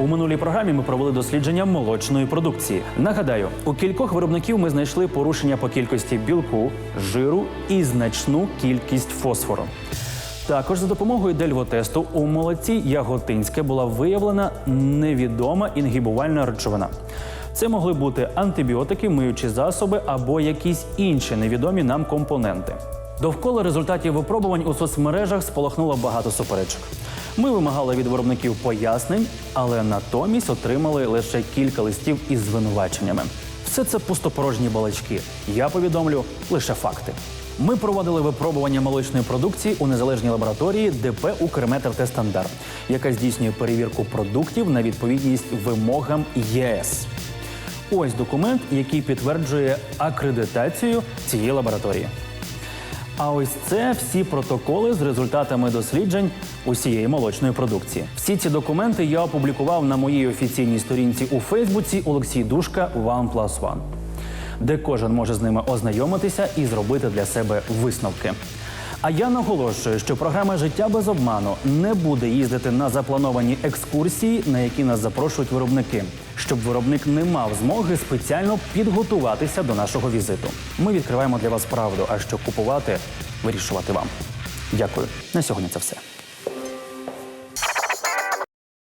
У минулій програмі ми провели дослідження молочної продукції. Нагадаю, у кількох виробників ми знайшли порушення по кількості білку, жиру і значну кількість фосфору. Також за допомогою дельвотесту у молоці Яготинське була виявлена невідома інгібувальна речовина. Це могли бути антибіотики, миючі засоби або якісь інші невідомі нам компоненти. Довкола результатів випробувань у соцмережах сполохнуло багато суперечок. Ми вимагали від виробників пояснень, але натомість отримали лише кілька листів із звинуваченнями. Все це пустопорожні балачки. Я повідомлю лише факти. Ми проводили випробування молочної продукції у незалежній лабораторії ДП «Укрметр та стандарт, яка здійснює перевірку продуктів на відповідність вимогам ЄС. Ось документ, який підтверджує акредитацію цієї лабораторії. А ось це всі протоколи з результатами досліджень усієї молочної продукції. Всі ці документи я опублікував на моїй офіційній сторінці у Фейсбуці Олексій Душка One Plus One, де кожен може з ними ознайомитися і зробити для себе висновки. А я наголошую, що програма Життя без обману не буде їздити на заплановані екскурсії, на які нас запрошують виробники, щоб виробник не мав змоги спеціально підготуватися до нашого візиту. Ми відкриваємо для вас правду, а що купувати, вирішувати вам. Дякую. На сьогодні це все.